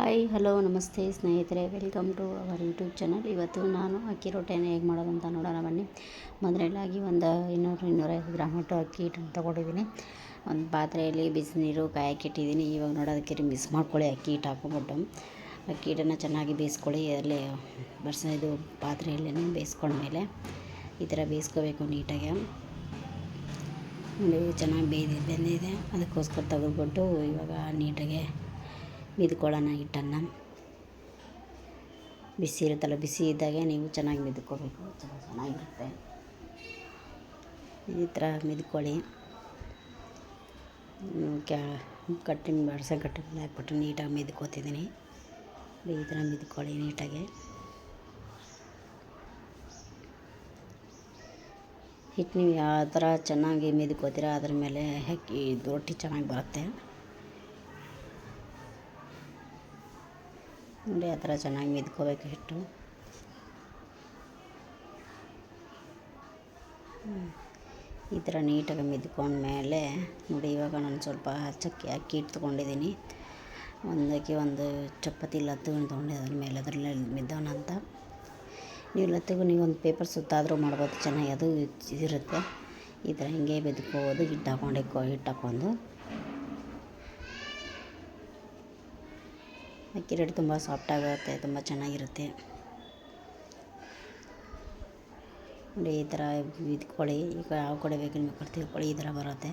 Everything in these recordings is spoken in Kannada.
ಹಾಯ್ ಹಲೋ ನಮಸ್ತೆ ಸ್ನೇಹಿತರೆ welcome to our YouTube channel ಇವತ್ತು ನಾನು ಅಕ್ಕಿ ರೊಟ್ಟೆನ ಹೇಗೆ ಮಾಡೋದು ಅಂತ ನೋಡೋಣ ಬನ್ನಿ. ಮೊದಲನೇದಾಗಿ ಒಂದು ಇನ್ನೂರು ಇನ್ನೂರೈವತ್ತು ಗ್ರಾಮ್ ಅಟ್ಟು ಅಕ್ಕಿ ಹಿಟ್ಟನ್ನು ತೊಗೊಂಡಿದ್ದೀನಿ. ಒಂದು ಪಾತ್ರೆಯಲ್ಲಿ ಬಿಸಿನೀರು, ಕಾಯಕ್ಕೆ ಇಟ್ಟಿದ್ದೀನಿ. ಇವಾಗ ನೋಡೋದಕ್ಕೆ ಮಿಸ್ ಮಾಡ್ಕೊಳ್ಳಿ, ಅಕ್ಕಿ ಹಿಟ್ಟು ಹಾಕೊಂಬಿಟ್ಟು ಅಕ್ಕಿ ಹಿಟ್ಟನ್ನು ಚೆನ್ನಾಗಿ ಬೇಯಿಸ್ಕೊಳ್ಳಿ. ಅಲ್ಲಿ ಬರ್ಸ ಇದು ಪಾತ್ರೆಯಲ್ಲೇ ಬೇಯಿಸ್ಕೊಂಡ್ಮೇಲೆ ಈ ಥರ ಬೇಯಿಸ್ಕೋಬೇಕು ನೀಟಾಗಿ. ನೋಡಿ, ಚೆನ್ನಾಗಿ ಬೇಯ್ದು ಬೆಂದಿದೆ. ಅದಕ್ಕೋಸ್ಕರ ತೆಗೆದ್ಬಿಟ್ಟು ಇವಾಗ ನೀಟಾಗೆ ಮಿದ್ಕೊಳ್ಳೋಣ ಹಿಟ್ಟನ್ನು. ಬಿಸಿ ಇರುತ್ತಲ್ಲ, ಬಿಸಿ ಇದ್ದಾಗೆ ನೀವು ಚೆನ್ನಾಗಿ ಮಿದ್ಕೋಬೇಕು. ಚೆನ್ನಾಗಿ ಚೆನ್ನಾಗಿರುತ್ತೆ. ಈ ಥರ ಮಿದ್ಕೊಳ್ಳಿ. ಕ್ಯಾ ಕಟ್ಟಿನ ಬಡ್ಸ ಕಟ್ಟಿನ ಹಾಕ್ಬಿಟ್ಟು ನೀಟಾಗಿ ಮಿದ್ಕೋತಿದ್ದೀನಿ. ಈ ಥರ ಮಿದ್ಕೊಳ್ಳಿ ನೀಟಾಗಿ. ಹಿಟ್ಟು ನೀವು ಯಾವ ಥರ ಚೆನ್ನಾಗಿ ಮಿದ್ಕೋತೀರ ಅದ್ರ ಮೇಲೆ ಹಾಕಿ ರೊಟ್ಟಿ ಚೆನ್ನಾಗಿ ಬರುತ್ತೆ. ನೋಡಿ, ಆ ಥರ ಚೆನ್ನಾಗಿ ಮಿದ್ಕೋಬೇಕು ಹಿಟ್ಟು ಈ ಥರ ನೀಟಾಗಿ ಮಿದ್ಕೊಂಡ್ಮೇಲೆ ನೋಡಿ, ಇವಾಗ ನಾನು ಸ್ವಲ್ಪ ಚಕ್ಕೆ ಅಕ್ಕಿ ಹಿಟ್ಟು ತೊಗೊಂಡಿದ್ದೀನಿ ಒಂದಕ್ಕೆ ಒಂದು ಚಪಾತಿ ಲತ್ತುಗಳನ್ನ ತೊಗೊಂಡಿದ್ದೆ ಅದ್ರ ಮೇಲೆ ಅದರಲ್ಲೇ ಮಿದ್ದೋಣ ಅಂತ. ನೀವು ಲತ್ತಿಗೂ ನೀವು ಒಂದು ಪೇಪರ್ ಸುತ್ತಾದರೂ ಮಾಡ್ಬೋದು, ಚೆನ್ನಾಗಿ ಅದು ಇರುತ್ತೆ ಈ ಥರ ಹಿಂಗೆ ಬೆದ್ಕೋಬೋದು ಹಿಟ್ಟು ಹಾಕೊಂಡು ಹಿಟ್ಟು ಹಾಕ್ಕೊಂಡು. ಅಕ್ಕಿ ರೊಟ್ಟಿ ತುಂಬ ಸಾಫ್ಟಾಗಿರುತ್ತೆ ತುಂಬ ಚೆನ್ನಾಗಿರುತ್ತೆ. ನೋಡಿ, ಈ ಥರ ಇದ್ಕೊಳ್ಳಿ ಈಗ ಯಾವ ಕಡೆ ಬೇಕು, ನಿಮಗೆ ಕೊಡ್ತೀವಿ ಕೊಳಿ ಈ ಥರ ಬರುತ್ತೆ.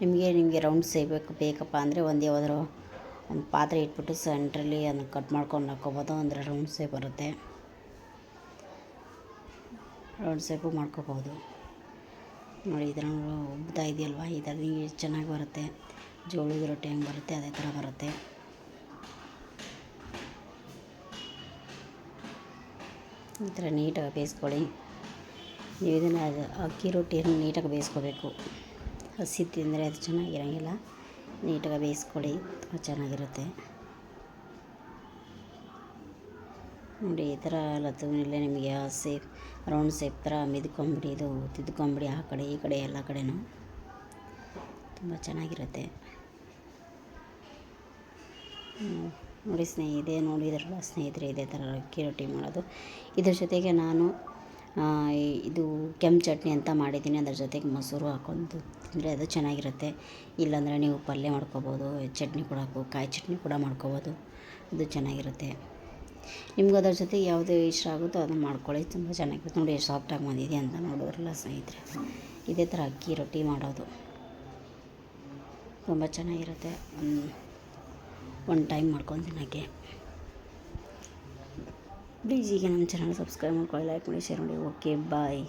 ನಿಮಗೆ ನಿಮಗೆ ರೌಂಡ್ ಸೇಬೇಕು ಬೇಕು, ಬೇಕಪ್ಪ ಅಂದರೆ ಒಂದು ಯಾವುದಾದ್ರು ಒಂದು ಪಾತ್ರೆ ಇಟ್ಬಿಟ್ಟು ಸೆಂಟ್ರಲ್ಲಿ ಅದನ್ನು ಕಟ್ ಮಾಡ್ಕೊಂಡು ಹಾಕ್ಕೋಬೋದು ಅಂದರೆ ರೌಂಡ್ ಸೇಪ್ ಬರುತ್ತೆ. ರೌಂಡ್ ಸೇಪು ಮಾಡ್ಕೋಬೋದು ನೋಡಿ, ಈ ಥರ ಉಬ್ತಾ ಇದೆಯಲ್ವ? ಈ ಥರ ಚೆನ್ನಾಗಿ ಬರುತ್ತೆ. ಜೋಳದ ರೊಟ್ಟಿ ಹೆಂಗೆ ಬರುತ್ತೆ, ಅದೇ ಥರ ಬರುತ್ತೆ. ಈ ಥರ ನೀಟಾಗಿ ಬೇಯಿಸ್ಕೊಳ್ಳಿ. ನೀವು ಇದನ್ನು ಅಕ್ಕಿ ರೊಟ್ಟಿಯನ್ನು ನೀಟಾಗಿ ಬೇಯಿಸ್ಕೋಬೇಕು. ಹಸಿ ತಿಂದರೆ ಅದು ಚೆನ್ನಾಗಿರೋಂಗಿಲ್ಲ. ನೀಟಾಗಿ ಬೇಯಿಸ್ಕೊಳ್ಳಿ, ತುಂಬ ಚೆನ್ನಾಗಿರುತ್ತೆ. ನೋಡಿ, ಈ ಥರ ಲತ್ತುವಿನಲ್ಲೇ ನಿಮಗೆ ಸೇಪ್, ರೌಂಡ್ ಸೇಪ್ ಥರ ಮಿದ್ಕೊಂಬಿಡಿ, ಇದು ತಿದ್ಕೊಂಬಿಡಿ ಆ ಕಡೆ, ಈ ಕಡೆ, ಎಲ್ಲ ಕಡೆನೂ. ತುಂಬ ಚೆನ್ನಾಗಿರುತ್ತೆ. ನೋಡಿ ಸ್ನೇಹಿತೆ ನೋಡಿದ್ರಲ್ಲ ಸ್ನೇಹಿತರೆ, ಇದೇ ಥರ ಅಕ್ಕಿ ರೊಟ್ಟಿ ಮಾಡೋದು. ಇದ್ರ ಜೊತೆಗೆ ನಾನು ಇದು ಕೆಂಪು ಚಟ್ನಿ ಅಂತ ಮಾಡಿದ್ದೀನಿ. ಅದ್ರ ಜೊತೆಗೆ ಮೊಸರು ಹಾಕೊಂಡು ತಿಂದರೆ ಅದು ಚೆನ್ನಾಗಿರುತ್ತೆ. ಇಲ್ಲಾಂದರೆ ನೀವು ಪಲ್ಯ ಮಾಡ್ಕೊಬೋದು, ಚಟ್ನಿ ಕೂಡ ಕಾಯಿ ಚಟ್ನಿ ಕೂಡ ಮಾಡ್ಕೊಬೋದು. ಅದು ಚೆನ್ನಾಗಿರುತ್ತೆ. ನಿಮ್ಗೆ ಅದ್ರ ಜೊತೆ ಯಾವುದು ಇಷ್ಟ ಆಗುತ್ತೋ ಅದನ್ನು ಮಾಡ್ಕೊಳ್ಳಿ. ತುಂಬ ಚೆನ್ನಾಗಿರುತ್ತೆ. ನೋಡಿ ಎಷ್ಟು ಸಾಫ್ಟಾಗಿ ಬಂದಿದೆ ಅಂತ ನೋಡಿದ್ರಲ್ಲ ಸ್ನೇಹಿತರೆ. ಇದೇ ಥರ ಅಕ್ಕಿ ರೊಟ್ಟಿ ಮಾಡೋದು. ತುಂಬ ಚೆನ್ನಾಗಿರುತ್ತೆ. ಒನ್ ಟೈಮ್ ಮಾಡ್ಕೊಂಡು ತಿನ್ನೋಕ್ಕೆ ಪ್ಲೀಸ್ ಈಗ ನಮ್ಮ ಚಾನಲ್ ಸಬ್ಸ್ಕ್ರೈಬ್ ಮಾಡ್ಕೊಳ್ಳಿ ಲೈಕ್ ಮಾಡಿ ಶೇರ್ ಮಾಡಿ. Okay bye